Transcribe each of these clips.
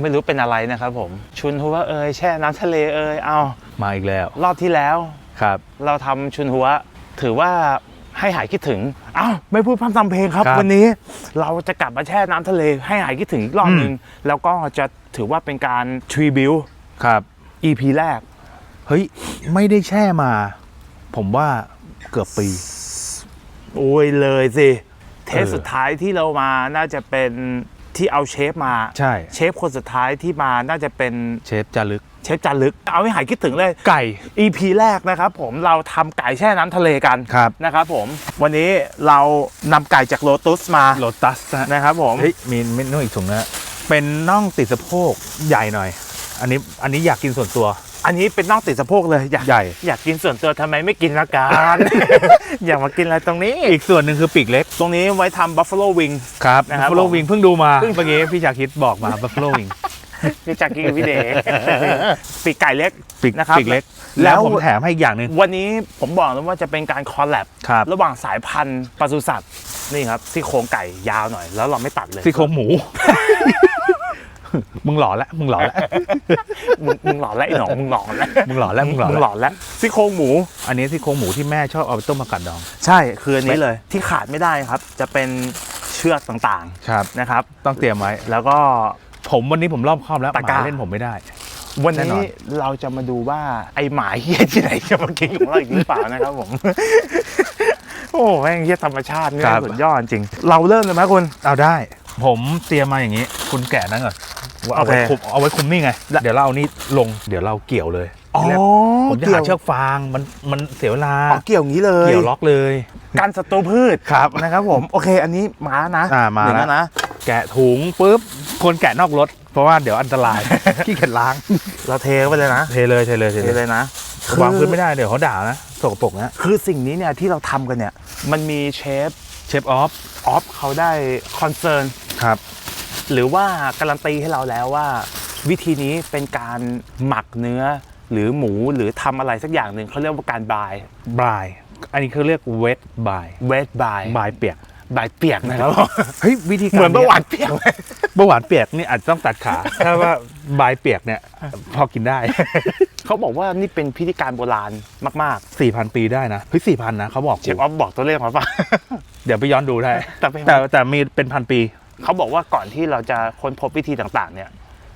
ไม่รู้เป็นอะไรนะครับผมชุนหัวเอยแช่น้ำทะเลเอยเอามาอีกแล้ว รอบที่แล้วครับ เราทำชุนหัวถือว่าให้หายคิดถึง เอ้าไม่พูดพร่ำทำเพลงครับ ครับวันนี้เราจะกลับมาแช่น้ำทะเลให้หายคิดถึงอีกรอบหนึ่งแล้วก็จะถือว่าเป็นการทรีบิว ครับ EP แรก เฮ้ย ไม่ได้แช่มา ผมว่าเกือบปี โอ้ยเลยสิ เทปเออ สุดท้ายที่เรามาน่าจะเป็น ที่เอาเชฟมาใช่ เชฟคนสุดท้ายที่มาน่าจะเป็นเชฟจารึก เชฟจารึก เอาให้หายคิดถึงเลย ไก่ EP แรกนะครับผมเราทำไก่แช่น้ำทะเลกันครับ นะครับผมวันนี้เรานำไก่จากโลตุสมาโลตัสนะนะครับผมเฮ้ยมีเมนูอีกถุงนะเป็นน่องติดสะโพกใหญ่หน่อย อันนี้อันนี้อยากกินส่วนตัว อันนี้เป็นน่องติดสะโพกเลยอยากใหญ่ อยากกินส่วนตัวทำไมไม่กินละกัน อยากมากินอะไรตรงนี้ อีกส่วนหนึ่งคือปีกเล็กตรงนี้ไว้ทำบัฟฟ a โลวิง ครับนะครับบัฟฟาโลผมวิงเพิ่งดูมาเพิ่งเมื่อกี้พี่ชาคิดบอกมาบัฟฟาโลวิงที่จากกินกับพี่เดย์ปีกไก่เล็ก ปีกนะครับปีกเล็ก แล้แล้ว วผมแถมให้อีกอย่างหนึ่งวันนี้ผมบอกเลยว่าจะเป็นการคอลแลบครับระหว่างสายพันธุ์ปศุสัตว์นี่ครับซี่โครงไก่ยาวหน่อย แล้วเราไม่ตัดเลยซี่โครงหมู มึงหล่อแล้วมึงหล่อแล้วมึงมึงหลอนแล้วไอ้หนองมึงหลอนแล้วมึงหล่อแล้วมึงหล่อมึงหลแล้วอนแล้วซี่โครงหมู อันนี้ซี่โครงหมูที่แม่ชอบเอาไปต้มผักกาดดอง ใช่คืออันนี้เลยที่ขาดไม่ได้ครับ จะเป็นเชือกต่างครับ ๆนะครับ ต้องเตรียมไว้ แล้วก็ ผมวันนี้ผมรอบครอบแล้วหตะกร้ามาเล่นผมไม่ได้ วันแน่นอนี้นเราจะมาดูว่าไอหมาเฮี้ยที่ไหนจะมากินของเราอีกหรือเปล่านะครับผม โอ้แม่งเฮี้ยธรรมชาตินี่สุดยอดจริง เราเริ่มเลยไหมคุณ เอาได้ ผมเตรียมมาอย่างนี้ คุณแกะนั่นก่อน เอาไว้โอเคคุมเอาไว้คุมนี่ไง เดี๋ยวเราเอานี่ลงเดี๋ยวเราเกี่ยวเลยอ๋อทีแรกผมจะหาเชือกฟางมันมันเสียเวลาอ๋อเกี่ยวอย่างนี้เลยเกี่ยวล็อกเลยกันศัตรูพืชครับนะครับผมโอเคอันนี้มานะอ่ามาหนึ่งแล้วนะแกะถุงปุ๊บคนแกะนอกรถ เพราะว่าเดี๋ยวอันตรายขี้เกียจล้าง เราเทเข้าไปเลยนะ เทเลยเทเลยเทเทเลยเลยนะวางพื้นไม่ได้เดี๋ยวเขาด่านะสกปรกนะคือสิ่งนี้เนี่ยที่เราทำกันเนี่ย มันมีเชฟเชฟออฟออฟเขาได้คอนเซิร์นครับ หรือว่าการันตีให้เราแล้วว่า วิธีนี้เป็นการหมักเนื้อหรือหมูหรือทำอะไรสักอย่างหนึ่งเขาเรียกว่าการบายบาย อันนี้เขาเรียกเวทบายเวทบายบายเปียกบายเปียกนะครับเฮ้ยวิธีการเหมือนเบาหวานเปียกเลยเบาหวานเปียกนี่อาจจะต้องตัดขาถ้าว่าบายเปียกเนี่ยพอกินได้ เขาบอกว่านี่เป็นพิธีการโบราณมาก4,000 ปีได้นะเฮ้ย4,000นะเขาบอกๆเชฟออฟบอกตัวเลขมาป่ะเดี๋ยวไปย้อนดูได้แต่ไม่แต่แต่มีเป็นพันปี เขาบอกว่าก่อนที่เราจะค้นพบวิธีต่างๆ เนี่ย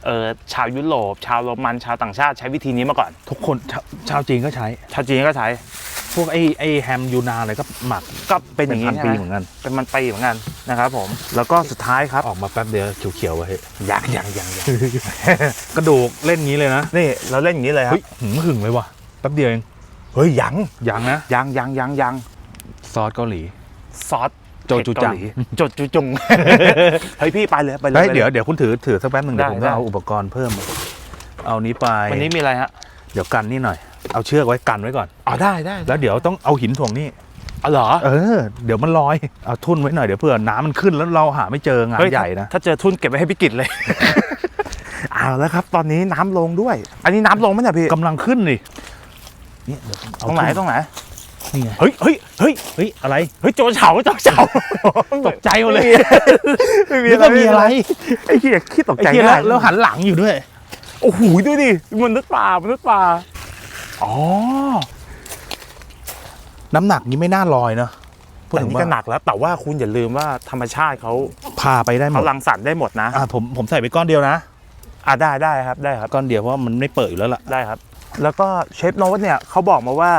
เออชาวยุโรปชาวโรมันชาวต่างชาติใช้วิธีนี้มาก่อน ทุกคนชาวชาวจีนก็ใช้ ชาวจีนก็ใช้ พวกไอ้ไอ้แฮมยูนานอะไรก็หมักก็เป็นอเป็นย่างนี้พันใช่ปีไหมเหมือนกัน เป็นมันปีเหมือนกันนะครับผมแล้วก็สุดท้ายครับออกมาแป๊บเดียวเขียวๆไว้ยังยังยังยังกระดูกเล่นงี้เลยนะนี่เราเล่นอย่างนี้เลยครัเฮ้บยหึงหึงเลยว่ะแป๊บเดียวเองเฮ้ยยังยังนะยังยังยังยังซอสเกาหลีซอสโจจูจังเผ็ดเกาหลีโจจูจง เฮ้ยพี่ไปเลยไปเลยเฮ้ยไปล เดี๋ยวเดี๋ยวคุณถือถือสักแป๊บหนึ่งเดี๋ยวได้ผมได้ จะเอาอุปกรณ์เพิ่ม เอานี้ไป วันนี้มีอะไรฮะเดี๋ยวกันนี่หน่อย เอาเชือกไว้กันไว้ก่อน อ๋อได้ได้แล้วเดี๋ยวต้องเอาหินถ่วงนี่ อ๋อเหรอเออ เดี๋ยวมันลอย เอาทุ่นไว้หน่อยเดี๋ยวเผื่อน้ำมันขึ้นแล้วเราหาไม่เจองานเฮ้ยใหญ่นะ ถ้าเจอทุนเก็บไว้ให้พี่กิจเลย เอาแล้วครับ ตอนนี้น้ำลงด้วย อันนี้น้ำลงไหมเนี่ยพี่กำลังขึ้นนี่เนี่ยเดี๋ยวผมเอาตรงไหนทุ่ตรงไหน นี่ไงเฮ้ยเฮ้ยเฮ้ยเฮ้ยอะไรเฮ้ยโจรเฉาโจรเฉาตกใจหมดเลยไม่มีแล้วก็มีอะไรไอ้เหี้ยขี้ตกไอ้ใจเหี้ยง่ายแล้วหันหลังอยู่ด้วยโอ้โหดูดิมนุษย์ป่ามนุษย์ป่าอ๋อน้ำหนักนี้ไม่น่าลอยเนอะพูดแต่ถึงนี่ว่าก็หนักแล้ว แต่ว่าคุณอย่าลืมว่าธรรมชาติเขาพาไปได้หมเขาดรังสรรค์ได้หมดนะอะผมผมใส่ไปก้อนเดียวนะอะได้ได้ครับได้ครับก้อนเดียวเพราะว่ามันไม่เปิดอยู่แล้วล่ะได้ครับ แล้วก็เชฟโน้ตเนี่ยเขาบอกมาว่า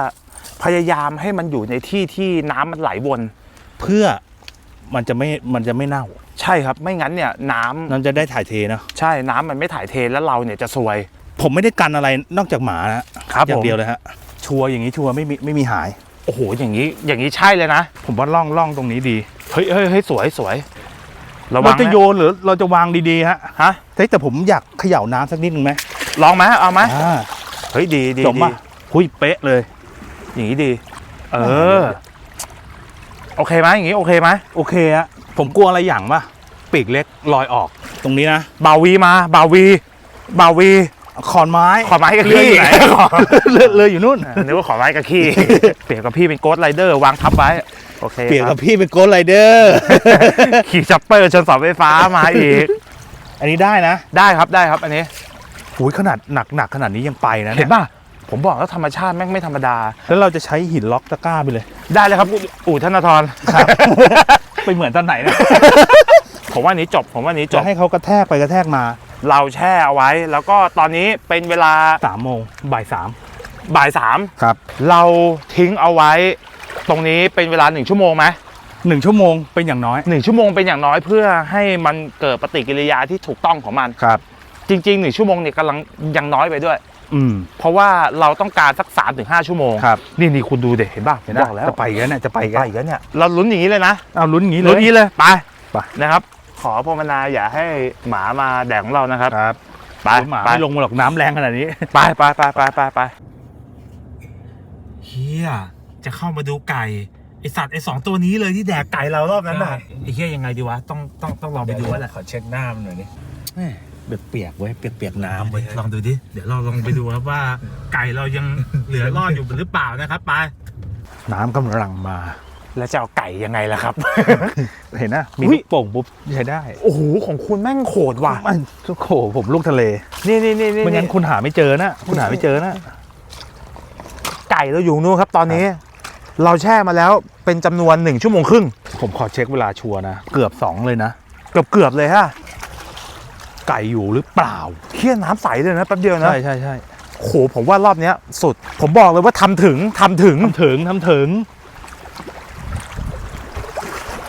พยายามให้มันอยู่ในที่ที่น้ำมันไหลวน เพื่อมันจะไม่มันจะไม่เน่าใช่ครับ ไม่งั้นเนี่ยน้ำมันจะได้ถ่ายเทเนอะใช่น้ำมันไม่ถ่ายเทแล้วเราเนี่ยจะซวย ผมไม่ได้กันอะไรนอกจากหมานะครับอผย่างมเดียวเลยฮะชัวร์อย่างนี้ชัวร์ไม่มีไม่มีหาย โอ้โห อย่างนี้ อย่างนี้ใช่เลยนะ ผมว่าล่องล่องตรงนี้ดีเฮ้ยเฮ้ยเฮ้ยสวยสวยระวัเรางจะนะโยนหรือเราจะวางดีๆฮะฮะ เฮ้ยแต่ผมอยากเขย่าน้ำสักนิดนึงไหมลองไหมเอาไหมอ่าเฮ้ยดีดีจบดีป่ะหุยเป๊ะเลย อย่างนี้ดี เออ โอเคไหมอย่างนี้โอเคไหมโอเคฮะผมกลัวอะไรอย่างป่ะปีกเล็กลอยออก ตรงนี้นะบาวีมาบาวีบาวีขอนไม้ขอไม้กับเรือขี้อยู่ไหนเรือเรืออยู่นู่นนึกว่าขอไม้กับขี้เปรียบกับพี่เป็นโกดไรเดอร์วางทับไว้โอเคเปลี่ยนคกัรับบพี่เป็นโกลไรเดอร์ขี่จัปเปอร์ชนเสาไฟฟ้ามาอีก อันนี้ได้นะ ได้ครับได้ครับอันนี้อุ้ยขนาดหนักหนักขนาดนี้ยังไปนะเห็ยนป่ะ ผมบอกแล้วธรรมชาติแม่งไม่ธรรมดา แล้วเราจะใช้หินล็อกตะกร้าไปเลย ได้เลยครับอู่ธนาธรไปเหมือนตอนไหนนะผมว่าอันนี้จบ ผมว่าอันนี้จจะบ ให้เขากระแทกไปกระแทกมาเราแช่เอาไว้ แล้วก็ตอนนี้เป็นเวลาสามโมงบ่ายสามบ่ายสามครับเราทิ้งเอาไว้ ตรงนี้เป็นเวลาหนึ่งชั่วโมงไหมหนึ่งชั่วโมงเป็นอย่างน้อยหนึ่งชั่วโมงเป็นอย่างน้อยเพื่อให้มันเกิดปฏิกิริยาที่ถูกต้องของมัน ครับ จริงๆหนึ่งชั่วโมงเนี่ยกำลังยังน้อยไปด้วย อืม เพราะว่าเราต้องการสัก3าถึงหชั่วโมง ครับ นี่นี่คุณดูเด็เห็นป่ะเห็นบนะอกแล้วจะไปกันเนี่ยจะไปกันไปกันเนี่ยเราลุ้นอย่างนี้เลยนะเอาลุ้นอย่างนี้เลลุ้นยอย่างนี้เลยไปไปนะครับ ขอภาวนาอย่าให้หมามาแดกของเรานะครับครับไปหมาไปไม่ลงมาหรอกน้ำแรงขนาดนี้ไปไปไปไปไปไปเฮียจะเข้ามาดูไก่ไอสัตว์ไอสองตัวนี้เลยที่แดกไก่เรารอบนั้นน่ะไอเฮียยังไงดีวะต้องต้องต้องลองไปดูว่าแหละขอเช็คหน้ามันหน่อยดิ เปียกๆเว้ยเปียกๆน้ำเว้ยลองดูดิ เดี๋ยวเราลองไปดูครับว่าไก่เรายังเหลือรอดอยู่หรือเปล่านะครับไป น้ำกำลังมา แล้วจะเอาไก่ยังไงล่ะครับ เห็นนะมีอุ๊ลูย กโป่งปุ๊บใช้ได้โอ้โหของคุณแม่งโขดว่ะ มันโอ้โหผมลูกทะเลนี่นี่นี่นี่ไม่งั้นคุณหาไม่เจอนะคุณหาไม่เจอนะ ไก่เราอยู่นู่นครับ ตอนนี้ เราแช่มาแล้วเป็นจำนวนหนึ่งชั่วโมงครึ่งผมขอเช็คเวลาชัวร์นะ เกือบสองเลยนะ เกือบเกือบๆเลยฮะ ไก่อยู่หรือเปล่าเคี่ยน้ำใสเลยนะแป๊บเดียวนะใช่ใช่ใช่โหผมว่ารอบเนี้ยสุด ผมบอกเลยว่าทำถึงทำถึง ทำถึงทำถึง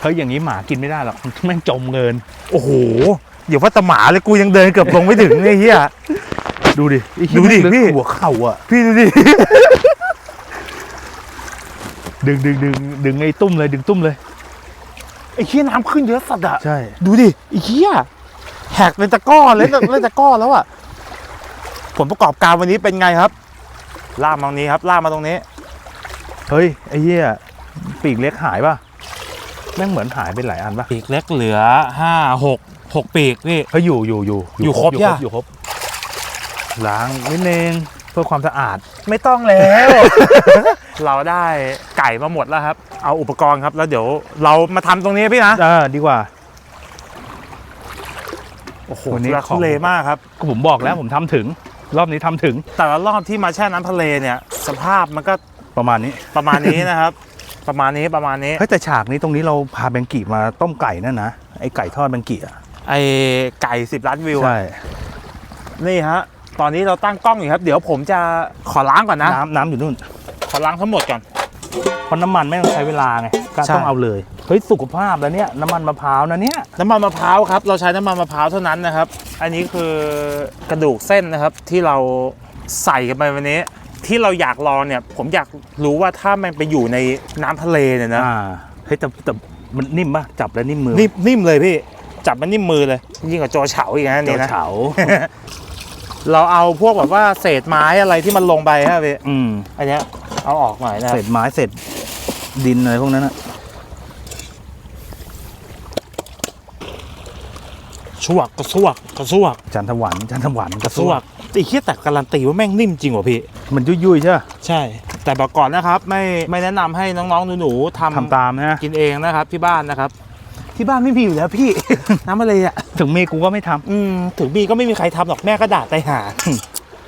เฮ้ยอย่างนี้หมากินไม่ได้หรอกแม่งจมเงิน โอ้โหอย่าว่าแต่หมาเลยกูยังเดินเกือบลงไม่ถึงไอ้เหี้ยดูดิ ดูดิลึกพี่ หัวเข่าอะ พี่ดูดิ ดึงดึงดึงดึงไอ้ตุ้มเลยดึงตุ้มเลย ไอ้เหี้ยน้ำขึ้นเยอะสัตว์อะใช่ ดูดิไอ้เหี้ย แหกเป็นตะกร้อเล่นเล่นตะกร้อแล้วอะผลประกอบการวันนี้เป็นไงครับล่ากมาตรงนี้ครับล่ากมาตรงนี้ เฮ้ยไอ้เหี้ยปีกเล็กหายป่ะแม่งเหมือนหายไปหลายอันป่ะปีกเล็กเหลือห้าหกหกปีกพี่เฮ้ยอยู่อยู่อยู่อยู่ครบอยู่ย่ะอยู่ครบล้างนิดนึงเพื่อความสะอาดไม่ต้องแล้ว เราได้ไก่มาหมดแล้วครับ เอาอุปกรณ์ครับแล้วเดี๋ยวเรามาทำตรงนี้พี่นะเออดีกว่า โอ้โหวันนี้ทุลักของทุเลมากครับ ก็ผมบอกแล้วผมทำถึง รอบนี้ทำถึง แต่ละรอบที่มาแช่น้ำทะเลเนี่ย สภาพมันก็ประมาณนี้ ประมาณนี้นะครับ ประมาณนี้ประมาณนี้เฮ้ยแต่ฉากนี้ตรงนี้เราพาแบงกี้มาต้มไก่นั่นนะไอ้ไก่ทอดแบงกี้อะไอไก่สิบล้านวิวอะใช่นี่ฮะตอนนี้เราตั้งกล้องอยู่ครับ เดี๋ยวผมจะขอล้างก่อนนะ น้ำน้ำอยู่นู่น ขอล้างทั้งหมดก่อนเพราะน้ำมันไม่ต้องใช้เวลาไง ก็ใช่ ต้องเอาเลย เฮ้ยสุขภาพแล้วเนี่ยน้ำมันมะพร้าวนะเนี่ยน้ำมันมะพร้าวครับ เราใช้น้ำมันมะพร้าวเท่านั้นนะครับ อันนี้คือกระดูกเส้นนะครับที่เราใส่กันไปวันนี้ ที่เราอยากลองเนี่ย ผมอยากรู้ว่าถ้ามันไปอยู่ในน้ำทะเลเนี่ยนะอ่าเฮ้ยแต่แต่มันนิ่มปะจับแล้วนิ่มมือนิ่มนิ่มเลยพี่ จับมันนิ่มมือเลยยิ่งกว่าโจเฉาอีกนะเจ้านี่นะ เฉา เราเอาพวกแบบว่าเศษไม้อะไรที่มันลงไปฮะพี่อืมอันเนี้ยเอาออกหน่อยนะคเศรับษไม้เศษ ดินอะไรพวกนั้นอะชวกกระซวกกระซวกจันทหวันจันทหวันกระซวกไอ้เคี้ยแต่การันตีว่าแม่งนิ่มจริงว่ะพี่ มันยุ่ยๆใช่ปะใช่ แต่บอกก่อนนะครับ ไม่ไม่แนะนำให้น้องๆหนูๆทำทำตามนะกินเองนะครับ ที่บ้านนะครับ ที่บ้านไม่มีอยู่แล้วพี่น้ำทะเลอะถึงเมย์กูก็ไม่ทำอืมถึงบีก็ไม่มีใครทำหรอกแม่ก็ด่าไปหา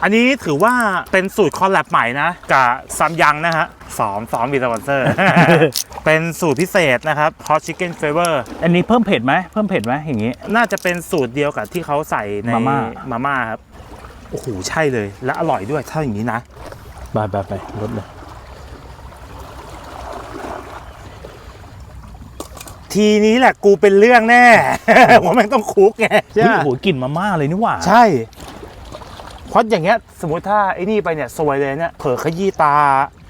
อันนี้ถือว่าเป็นสูตรคอลแลบใหม่นะกับซัมยังนะฮะสอมสอมมีสปอนเซอร์ เป็นสูตรพิเศษนะครับ hot chicken flavor อันนี้เพิ่มเผ็ดไหมเพิ่มเผ็ดไหมอย่างงี้ น่าจะเป็นสูตรเดียวกับที่เขาใส่ในมาม่า มาม่าครับ โอ้โห ใช่เลย และอร่อยด้วยถ้าอย่างนี้นะ ไปไปไปลดเลย ทีนี้แหละกูเป็นเรื่องแน่ว่าแม่งต้องคุกไงเฮ้ยโอ้โหกลิ่นมาม่าเลยนี่หว่า ใช่เพ ราะอย่างเงี้ยสมมติถ้าไอ้นี่ไปเนี่ยซวยเลยเนี่ยเผลอขยี้ตา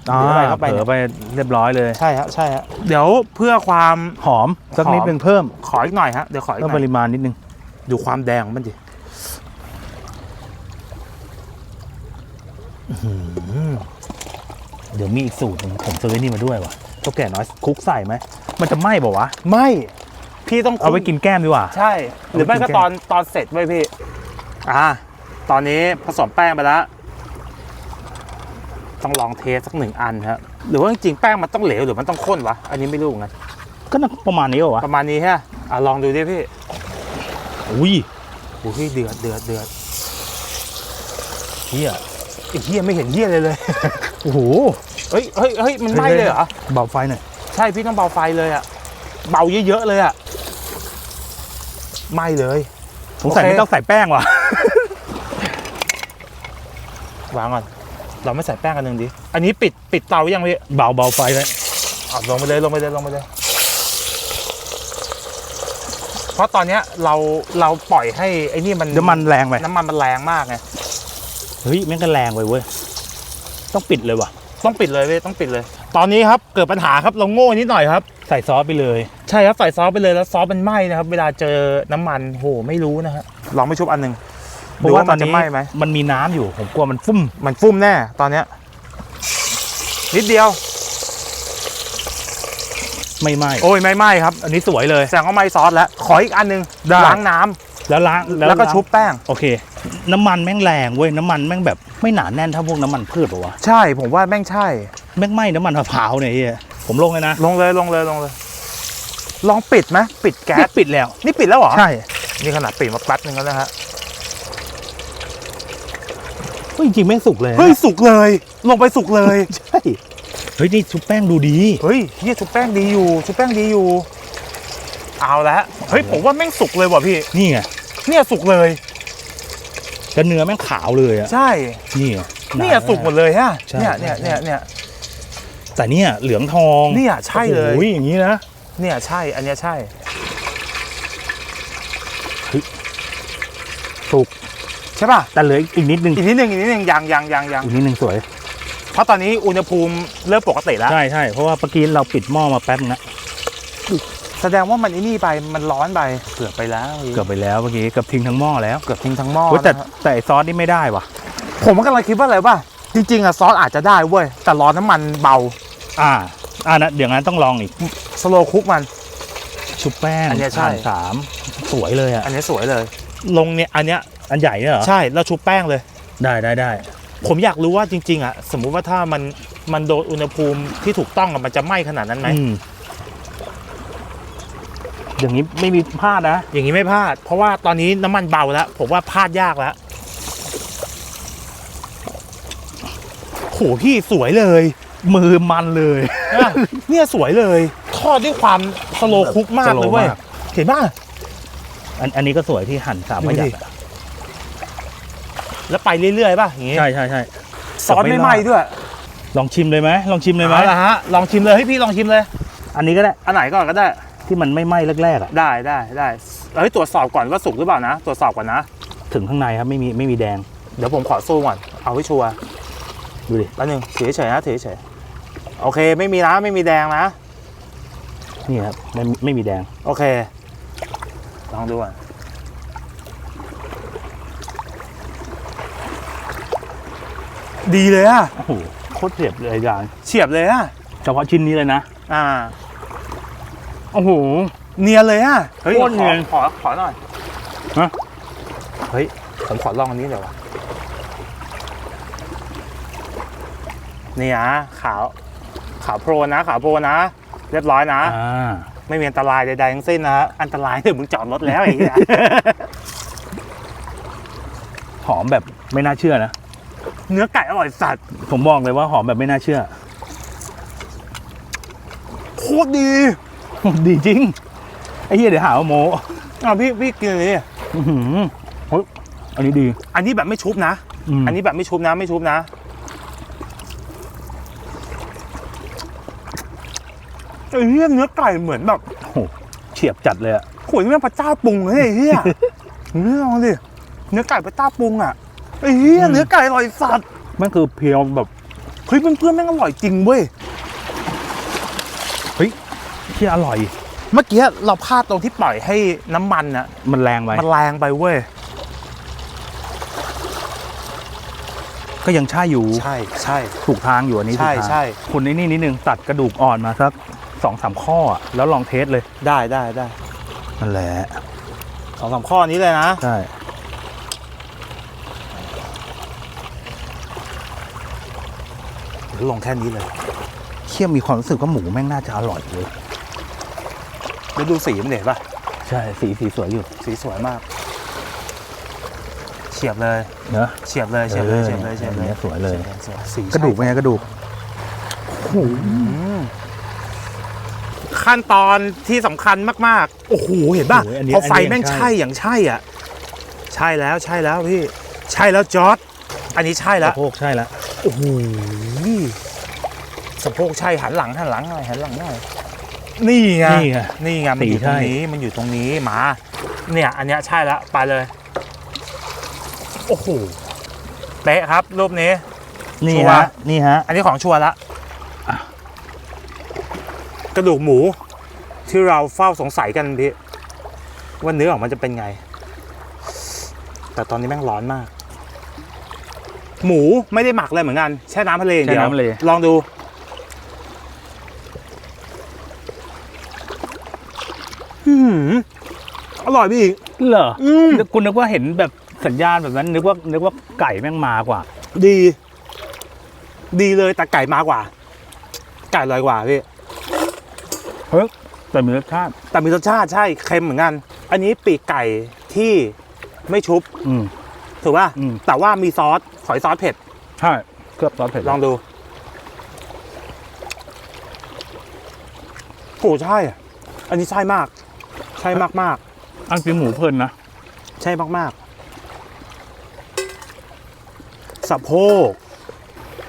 หรืออะไรเข้าไปเผลเนี่อยไปเรียบร้อยเลย ใช่ฮะใช่ฮะเดี๋ยวเพื่อความหอมสักนิดหอมนึงเพิ่มขออีกหน่อยฮะเดี๋ยวขออีกเพิ่มหปน่อยริมาณนิดนึง ดูความแดงของมันดิเดี๋ยวมีอีกสูตรหนึงผมซื้อนี่มาด้วยว่ะเท่าแก่น้อยคลุกใส่ไหมมันจะไหม้ป่าวะ ไม่ พี่ต้องเอาไว้กินแก้มดีกว่า ใช่ หรือไม่ก็เอาไว้กินแก้มตอนตอนเสร็จไว้ยพี่ อ่า ตอนนี้ผสมแป้งไปแล้ว ต้องลองเทสสักหนึ่งอันครับหรือว่าจริงๆแป้งมันต้องเหลวหรือมันต้องข้นวะ อันนี้ไม่รู้เหมือนกันก็น่าประมาณนี้เหรอวะประมาณนี้ฮะอะลองดูดิพี่อุ้ยหอ้ยเดือดเดือดเดือดเฮียไอ้เฮียไม่เห็นเฮียเลยเลย โอ้โหเฮ้ยเฮ้ยเฮ้ยมันไหม้เลยเหรอเบาไฟหน่อยใช่พี่ต้องเบาไฟเลยอะเบาเยอะๆเลยอะไหม้เลยสงสัยโอเคไม่ต้องใส่แป้งว่ะ วางก่อน เราไม่ใส่แป้งกันหนึ่งดิ อันนี้ปิดปิดเตายังพี่เบาเบาไฟไว้เอาลงไปเลยลงไปเลยลงไปเลย เพราะตอนเนี้ยเราเราปล่อยให้ไอ้นี่มันน้ำมันแรงไปน้ำมันมันแรงมากไง เฮ้ยแม่งก็แรงไปเว้ย ต้องปิดเลยว่ะ ต้องปิดเลยเว้ยต้องปิดเลย ตอนนี้ครับเกิดปัญหาครับเราโง่นิดหน่อยครับ ใส่ซอสไปเลย ใช่ครับใส่ซอสไปเลยแล้วซอสมันไหม้นะครับ เวลาเจอน้ำมันโหไม่รู้นะฮะลองไม่ชุบอันหนึ่ง เพราะว่าตอนจะนี้ไหม้ไหมมันมีน้ำอยู่ผมกลัวมันฟุ่มมันฟุ่มแน่ตอนเนี้ยนิดเดียว ไม่ไหม้โอ้ยไม่ไหม้ครับ อันนี้สวยเลยแสดงว่าไหม้ซอสแล้วขออีกอันหนึงได้ล้างน้ำแล้วล้างแล้วก็ล้างชุบแป้งโอเค น้ำมันแม่งแรงเว้ยน้ำมันแม่งแบบไม่หนาแน่นเท่าพวกน้ำมันพืชปะวะใช่ผมว่าแม่งใช่ แม่งไหม้น้ำมันมะพร้าวเนี่ยไอ้เหี้ยผมลงเลยนะ ลงเลยลงเลยลงเลย ลองปิดไหมปิดแก๊นี่สปิดแล้ว นี่ปิดแล้วเหรอใช่นี่ขนาดปิดมาแป๊บนึงแล้วนะฮะ เฮ้ยจริงๆแม่งสุกเลยนะเฮ้ยสุกเลย ลงไปสุกเลย ใช่เฮ้ยนี่ชุบแป้งดูดี เฮ้ยเฮียชุบแป้งดีอยู่ชุบแป้งดีอยู่ เอาละเฮ้ยผมว่าแม่งสุกเลยว่ะพี่ นี่ไงเนี่ยสุกเลยแล้วเนื้อแม่งขาวเลยอะใช่ นี่ไงเนี่ยสุกหมดเลยฮะใช่เนี่ยเนี่ยเนี่ยเนี่ยแต่เนี่ยเหลืองทองเนี่ยใช่เลยโอ้โหอย่างนี้นะเนี่ยใช่อันเนี้ยใช่ สุก ใช่ป่ะแต่เหลืออีกนิดนึงอีกนิดนึงอีกนิดนึงยังยังยังยังอีกนิดนึงสวย เพราะตอนนี้อุณหภูมิเริ่มปกติแล้ว ใช่ใช่เพราะว่าเมื่อกี้เราปิดหม้อมาแป๊บนึงนะแสดงว่ามันไอ้นี่ไปมันร้อนไปเกือบไปแล้วเกือบไปแล้วเมื่อกี้เกือบทิ้งทั้งหม้อแล้วเกือบทิ้งทั้งหม้อเว้ยแต่นะฮะแต่ไอ้ซอสนี่ไม่ได้ว่ะ ผมก็กำลังคิดว่าอะไรป่ะจริงๆอะซอสอาจจะได้เว้ยแต่ร้อนน้ำมันเบา อ่าอ่านะเดี๋ยวงั้นต้องลองอีกสโลคุกมัน ชุบแป้งอันเนี้ยใช่หั่นสามสวยเลยอะอันนี้สวยเลย ลงเนี่ยอันเนี้ย อันใหญ่เนี่ยเหรอ ใช่แล้วชุบแป้งเลย ได้ได้ได้ ผมอยากรู้ว่าจริง ๆอะสมมุติว่าถ้ามันมันโดนอุณหภูมิที่ถูกต้องอะมันจะไหม้ขนาดนั้นไหมอืมอย่างนี้ไม่มีพลาดนะ อย่างนี้ไม่พลาด เพราะว่าตอนนี้น้ำมันเบาแล้ว ผมว่าพลาดยากแล้วโหพี่สวยเลย มือมันเลย อะเนี่ยสวยเลยทอดด้วยความสโลคุกมากเลยเว้ยสโลว์มาก เห็นป่ะ อันอันนี้ก็สวยที่หั่นสามพยักดูดิ แล้วไปเรื่อยๆป่ะอย่างงี้ใช่ใช่ใช่ซอสไม่ไหม้ด้วย ลองชิมเลยไหมลองชิมเลยไหมเอาละฮะ ลองชิมเลยให้ยพี่ลองชิมเลย อันนี้ก็ได้อันไหนก่อนก็ได้ ที่มันไม่ไหม้แรกๆอะได้ได้ได้เฮ้ยตรวจสอบก่อนว่าสุกหรือเปล่านะ ตรวจสอบก่อนนะ ถึงข้างในครับไม่มีไม่มีแดง เดี๋ยวผมขอสู้ก่อน เอาไว้ชัวร์ดูดิแป๊บนึงถือเฉยๆนะถือเฉยๆโอเค ไม่มีนะไม่มีแดงนะ นี่ครับไม่ไม่มีแดงโอเค ลองดูก่อน ดีเลยอะโอ้โหโคตรเจ็บเลยอาจารย์เฉียบเลยอะเฉพาะชิ้นนี้เลยนะอ่า โอ้โหเนียนเลยอะเฮ้ยโคตรเนียนขอขอขอหน่อยฮะ เฮ้ย ผมขอลองอันนี้เดี๋ยววะนี่นะขาว ขาวโพรนะขาวโพรนะ เรียบร้อยนะ อ่า ไม่มีอันตรายใดๆทั้งสิ้นนะฮะอันตรายเนี่ยมึงจอดรถแล้วไอ้เหี้ย หอมแบบไม่น่าเชื่อนะ เนื้อไก่อร่อยสัตว์ ผมบอกเลยว่าหอมแบบไม่น่าเชื่อ โคตรดี ดีจริง ไอ้เหี้ยเดี๋ยวหาว่าโมอะพี่พี่กินอันนี้อื้อหือเฮ้ยอันนี้ดี อันนี้แบบไม่ชุบนะมอันนี้แบบไม่ชุบนะไม่ชุบนะ ไอ้เหี้ยเนื้อไก่เหมือนแบบโอ้โหเฉียบจัดเลยอะโหยนี่มันพระเจ้าปรุงเลยไอ้เหี้ย เนื้อลองดิเนื้อไก่พระเจ้าปรุงอะ ไอ้เหี้ยเนื้อไก่อร่อยสัตว์มันคือเพียวแบบเฮ้ยเพื่อนๆแม่งอร่อยจริงเว้ยที่อร่อย เมื่อกี้เราพลาดตรงที่ปล่อยให้น้ำมันอะมันแรงไปมันแรงไปเว้ยก็ยังใช่อยู่ใช่ใช่ ถูกทางอยู่อันนี้ใช่ถูกทางใช่ คุณไอ้นี่นิดนึงตัดกระดูกอ่อนมาสักสองสามข้ออะแล้วลองเทสเลยได้ได้ได้นั่นแหละสองสามข้อนี้เลยนะ ใช่ เดี๋ยว ลงแค่นี้เลยเคี่ยมมีความรู้สึกว่าหมูแม่งน่าจะอร่อยเลยแล้วดูสีมันเด็ดป่ะใช่สีสีสวยอยู่ สีสวยมาก เฉียบเลยเนอะเฉียบเลยเฉียบเลยเออเฉียบเลยเฉียบเลยเนี่ยสวยเลยฉีบสีกระดูกเป็นไงกระดูกอืมขั้นตอนที่สำคัญมากๆ โอ้โห เห็นป่ะโอ้โหอันนี้พอไฟอันนี้แม่งยังใช่ใช่อย่างใช่อะ ใช่แล้วใช่แล้วพี่ ใช่แล้วจอร์ดอันนี้ใช่แล้วสะโพกใช่ละ โอ้โหสะโพกใช่หันหลังหันหลังหน่อยหันหลังหน่อยนี่ไงนี่ไงนี่ไงมันอยู่สีตรงใช่นี้มันอยู่ตรงนี้มา เนี่ย อันเนี้ยใช่แล้วไปเลย โอ้โหเป๊ะครับ รูปนี้ นี่ชัวร์ ฮะนี่ฮะ อันนี้ของชัวร์ละกระดูกหมู ที่เราเฝ้าสงสัยกันพี่ว่าเนื้อของมันจะเป็นไง แต่ตอนนี้แม่งร้อนมาก หมูไม่ได้หมักเลยเหมือนกันแช่น้ำทะเลอย่างเดียวแช่น้ำทะเล ลองดู อืมอร่อยพี่อีก เหรออืมคุณนึกว่าเห็นแบบสัญญาณแบบนั้น นึกว่านึกว่าไก่แม่งมากว่า ดี ดีเลยแต่ไก่มากกว่า ไก่อร่อยกว่าพี่เฮ้ยแต่มีรสชาติ แต่มีรสชาติใช่เค็มเหมือนกัน อันนี้ปีกไก่ที่ไม่ชุบ อืม ถูกป่ะอืม แต่ว่ามีซอสหอยซอสเผ็ด ใช่เคลือบซอสเผ็ดลองดูโอ้ใช่อะอันนี้ใช่มาก ใช่มากมากอันจริงหมูเพลินนะๆใช่มากมากๆสะโพก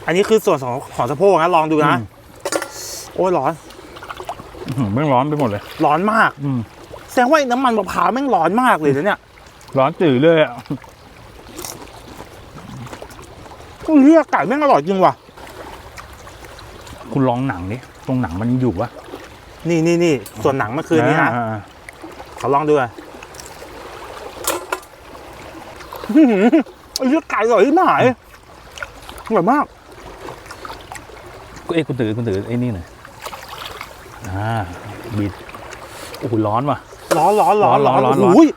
อันนี้คือส่วนของของสะโพกนะลองดูนะอืมโอ้ยร้อน อื้อหือแม่งร้อนไปหมดเลย ร้อนมาก อืม แสดงว่าไอ้น้ำมันมะพร้าวแม่งร้อนมากเลยนะเนี่ย ร้อนจืดเลยอะ เฮียไก่แม่งอร่อยจริงว่ะ คุณลองหนังดิตรงหนังมันอยู่วะนี่นี่นี่ส่วนหนังเมื่อคืนนี้นะอ่าขอลองดูอะอื้อหือไอ้เหี้ยไก่อร่อยที่หายอร่อยมากเอ้ยคุณถือคุณถือไอ้นี่หน่อยอ่าบีดโอ้โหร้อนว่ะ ร้อนร้อนร้อนร้อนร้อนร้อน โอ้ย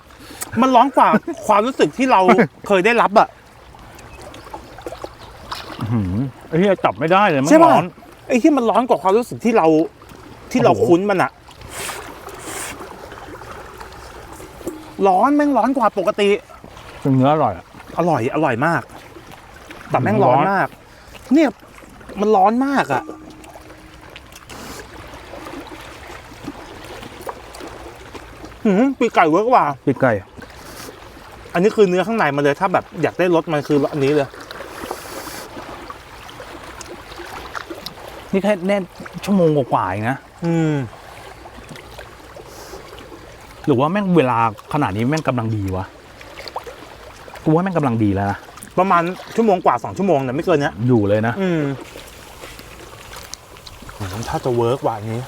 มันร้อนกว่า ความรู้สึกที่เราเคยได้รับอะ อื้อหือ ไอ้เหี้ยจับไม่ได้เลยมันใช่ปะ ร้อนไอ้ที่มันร้อนกว่าความรู้สึกที่เราที่เราโอ้โหคุ้นมันอะร้อนแม่งร้อนกว่าปกติเป็นเนื้ออร่อยอะ อร่อยอร่อยมาก แต่แม่งร้อนร้อน มาก เนี่ยมันร้อนมากอะ่ะหืมปีกไก่เวิร์กกว่า ปีกไก่อันนี้คือเนื้อข้างในมันเลย ถ้าแบบอยากได้รสมันคืออันนี้เลย นี่แค่แน่ชั่วโมงกว่าๆเองนะอืมหรือว่าแม่งเวลาขนาดนี้แม่งกำลังดีวะกูว่าแม่งกำลังดีแล้วนะประมาณชั่วโมงกว่าสองชั่วโมงเนี่ยไม่เกินเนี้ยอยู่เลยนะอืมหืมถ้าจะเวิร์กกว่านี้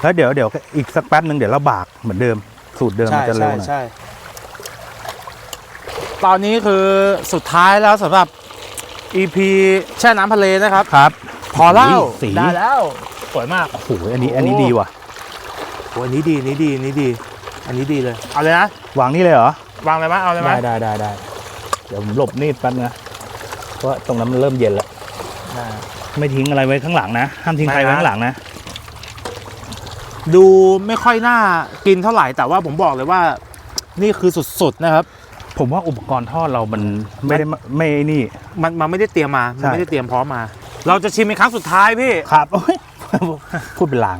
แล้วเดี๋ยวเดี๋ยวอีกสักแป๊บหนึ่งเดี๋ยวเราบากเหมือนเดิม สูตรเดิมมันจะเร็วหน่อยตอนนี้คือสุดท้ายแล้วสำหรับ EP แช่น้ำทะเลนะครับ ครับ พอเล่าสี ได้แล้ว สวยมาก โอ้โหอันนี้อันนี้ดีว่ะ โอ้อันนี้ดีอันนี้ดีอันนี้ดี อันนี้ดีเลย เอาเลยนะ วางนี่เลยเหรอ วางเลยไหมเอาเลยไหมได้ได้ได้ได้เดี๋ยวผมหลบนี่แป๊บนะเพราะตรงนั้นมันเริ่มเย็นแล้วได้ ไม่ทิ้งอะไรไว้ข้างหลังนะห้ามทิ้งใครไม่ไว้นะ ข้างหลังนะดูไม่ค่อยน่ากินเท่าไหร่แต่ว่าผมบอกเลยว่า นี่คือสุดๆนะครับ ผมว่าอุปกรณ์ทอดเรามันไม่ได้มาไม่นี่ มันมันไม่ได้เตรียมมามันใช่ไม่ได้เตรียมพร้อมมา เราจะชิมเป็นครั้งสุดท้ายพี่ครับโอ้ยพูดเป็นลาง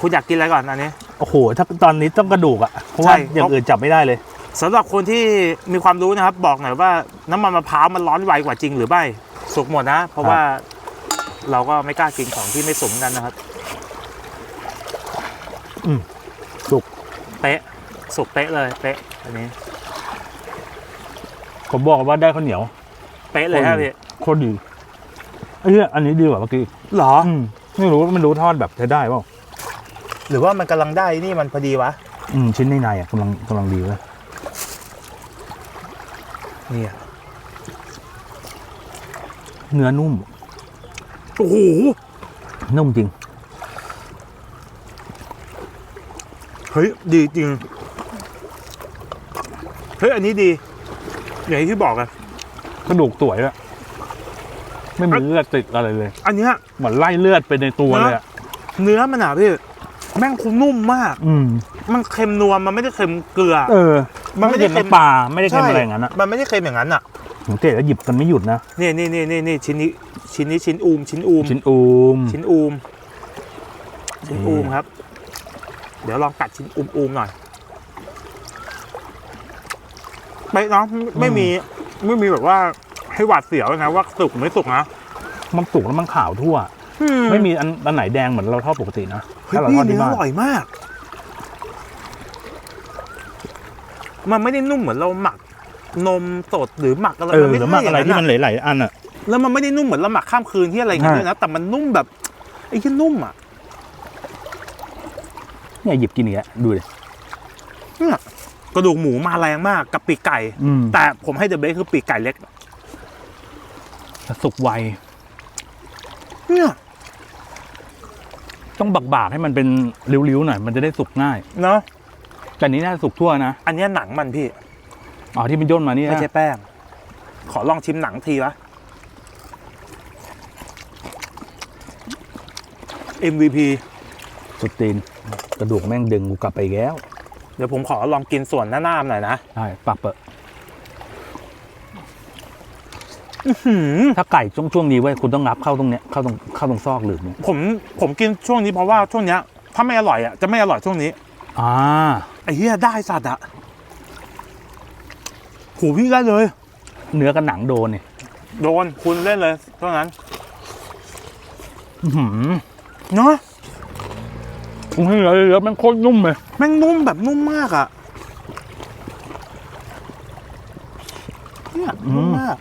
คุณอยากกินอะไรก่อนอันนี้โอ้โหถ้าตอนนี้ต้องกระดูกอะเพราะว่าใช่อย่างอื่นจับไม่ได้เลยสำหรับคนที่มีความรู้นะครับ บอกหน่อยว่าน้ำมันมะพร้าวมันร้อนไวกว่าจริงหรือไม่สุกหมดนะ เพราะครับว่าเราก็ไม่กล้ากินของที่ไม่สมกันนะครับอืมสุกเป๊ะสุกเป๊ะเลยเป๊ะอันนี้ ผมบอกว่าได้ข้าวเหนียวเป๊ะเลยครับพี่โคตรดีไอ้เหี้ยอันนี้ดีกว่าเมื่อกี้หรออืมไม่รู้ไม่รู้ทอดแบบใช้ได้เปล่าหรือว่ามันกำลังได้นี่มันพอดีวะอืมชิ้นในในอะกำลังกำลังดีเลยเนี่ย เนื้อนุ่มโอ้โหนุ่มจริงเฮ้ยดีจริงเฮ้ยอันนี้ดี อย่างที่บอกอะกระดูกสวยด้วยไม่มีเลือดติดอะไรเลย อันเนี้ยเหมือนไล่เลือดไปในตัวเลยอะเนื้อมันอะพี่แม่งคงนุ่มมาก อืม มันเค็มนวลมันไม่ได้เค็มเกลือ เออ มันไม่ได้เค็เค็มมน้ำปลาไม่ได้เค็มอะไรอย่างนั้นอะมันไม่ได้เค็มอย่างนั้นอะสังเกตแล้วหยิบกันไม่หยุดนะนี่นี่นี่นี่นี่ชิ้นนี้ชิ้นนี้ชิ้นอูม ชิ้นอูม ชิ้นอูม ชิ้นอูม ชิ้นอืมอูมครับ เดี๋ยวลองกัดชิ้นอูมอูมหน่อย ไม่เนาะไม่ไม่มีไม่มีแบบว่าให้หวาดเสียวนะว่าสุกไม่สุกนะมันสุกแล้วมันขาวทั่ว ไม่มีอันอันไหนแดงเหมือนเราทอดปกตินะเฮ้ยถ้าเราพี่ทอดที่เนื้อบ้าอนร่อยมาก มันไม่ได้นุ่มเหมือนเราหมัก นมสดหรือหมักอะไรเออมันไม่หรือใช่มากอะไรที่มันย่างหลายๆอันอะแล้วมันไม่ได้นุ่มเหมือนเราหมักข้ามคืนที่อะไรอย่างเงี้ยใช่ด้วยนะแต่มันนุ่มแบบไอ้ที่นุ่มอะเนี่ยหยิบกินอย่างเงี้ยดูดิเนี่ย กระดูกหมูมาแรงมากกับปีกไก่ อืม แต่ผมให้เดอะเบสคือปีกไก่เล็กแต่สุกไว เนี่ยต้องบักบากๆให้มันเป็นริ้วๆหน่อย มันจะได้สุกง่าย เนาะแต่นี้น่าจะสุกทั่วนะ อันเนี้ยหนังมันพี่ อ๋อที่มันย่นมานี่ไม่นะใช่แป้ง ขอลองชิมหนังทีวะ MVP สุดตีน กระดูกแม่งดึงกูกลับไปอีกแล้ว เดี๋ยวผมขอลองกินส่วนหน้าๆหน่อยนะใช่ปักเปอะหืมถ้าไก่ช่วงช่วงนี้เว้ยคุณต้องงับเข้าตรงเนี้ยเข้าตรงเข้าตรงซอกหลืบเนี่ยผมผมกินช่วงนี้เพราะว่าช่วงเนี้ยถ้าไม่อร่อยอะจะไม่อร่อยช่วงนี้ อ่าไอ้เหี้ยได้สัตว์อะหูพี่ได้เลย เนื้อกับหนังโดนเนี่ยโดนคุณเล่นเลยเท่านั้นอื้อหือเนาะ คุณให้เยอะๆแม่งโคตรนุ่มเลยแม่งนุ่มแบบนุ่มมากอะเนี่ยนุ่มมาก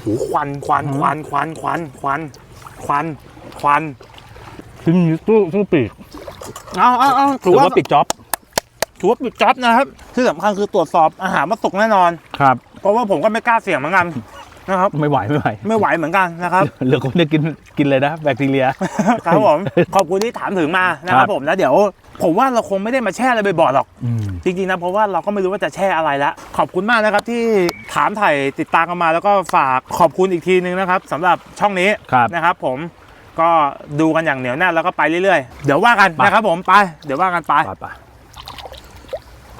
โหูควันควันควันควันควันควันควันควันซึ่งตู้ตู้ปีกเอาเอาเอาถืถืออว่าว่าปิดจ็อบถือว่าปิดจ็อบนะครับที่สำคัญคือตรวจสอบอาหารมาสุกแน่นอน ครับ เพราะว่าผมก็ไม่กล้าเสี่ยงเหมือนกัน นะครับ ไม่ไหวไม่ไหวไม่ไหวเหมือนกันนะครับ เหลือคนจะกินกินเลยนะแบคทีเรีย ครับผมขอบคุณที่ถามถึงมานะคครัรับบผมแล้วเดี๋ยว ผมว่าเราคงไม่ได้มาแช่อะไรบ่อยๆหรอกอืมจริงๆนะเพราะว่าเราก็ไม่รู้ว่าจะแช่อะไรแล้วขอบคุณมากนะครับที่ถามถ่ายติดตามกันมาแล้วก็ฝากขอบคุณอีกทีนึงนะครับสำหรับช่องนี้ครับ นะครับ ผมก็ดูกันอย่างเหนียวแน่นแล้วก็ไปเรื่อยๆ เดี๋ยวว่ากันไปนะครับผมไป เดี๋ยวว่ากันไป ไปไป